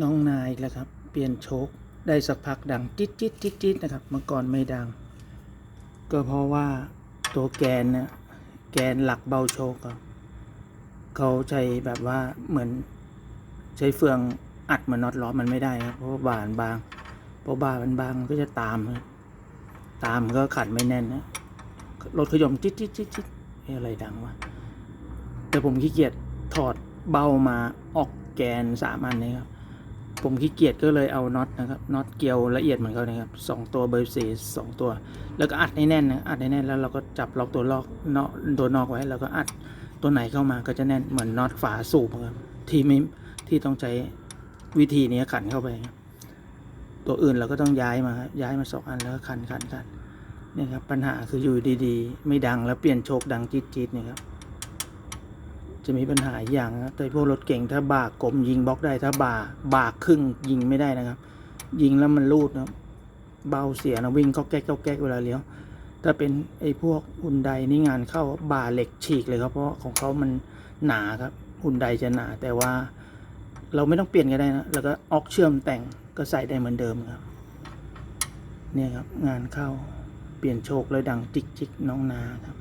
น้องนายแล้วครับ เปลี่ยนโชคได้สักพักดังจิ๊ดจิ๊ดจิ๊ดจิ๊ดนะครับเมื่อก่อนไม่ดัง ก็เพราะว่าตัวแกนเนี่ยแกนหลักเบาโชคครับเขาใช้แบบว่าเหมือนใช้เฟืองอัดเหมือนน็อตล้อมันไม่ได้ครับเพราะาบานบางเพราะบานมันบางก็จะตาม ตามก็ขัดไม่แน่นนะรถขยมจิ๊ดจิ๊ดจิ๊ดจิ๊ดอะไรดังวะแต่ผมขี้เกียจถอดเบามาออกแกนสามอันนี้ครับ ผมขี้เกียจก็เลยเอาน็อตนะครับน็อตเกลียวละเอียดเหมือนเขานะครับสองตัวเบอร์สี่สองตัว แล้วก็อัดให้แน่นนะอัดให้แน่นแล้วเราก็จับล็อกตัวล็อกเนาะตัวนอกไว้แล้วก็อัดตัวไหนเข้ามาก็จะแน่นเหมือนน็อตฝาสูบครับที่ไม่ที่ต้องใช้วิธีนี้ขันเข้าไป ตัวอื่นเราก็ต้องย้ายมาครับย้ายมาสองอันแล้วก็ขันขันขันเนี่ยครับปัญหาคืออยู่ดีๆ ไม่ดังแล้วเปลี่ยนโชคดังจี๊ดจี๊ดเนี่ยครับ จะมีปัญหาอย่างนะแต่พวกรถเก่งถ้าบากกลมยิงบล็อกได้ถ้าบาบากครึ่งยิงไม่ได้นะครับ ยิงแล้วมันรูดนะครับเบาเสียนะวิ่งก็แก๊กก็แก๊กเวลาเลี้ยวถ้าเป็นไอ้พวกหุ่นใดนี่งานเข้าบาเหล็กฉีกเลยครับเพราะของเขามันหนาครับหุ่นใดจะหนาแต่ว่าเราไม่ต้องเปลี่ยนก็ได้นะแล้วก็ออกเชื่อมแต่งก็ใส่ได้เหมือนเดิมครับเนี่ยครับงานเข้าเปลี่ยนโชคเลยดังจิกจิกน้องนาครับ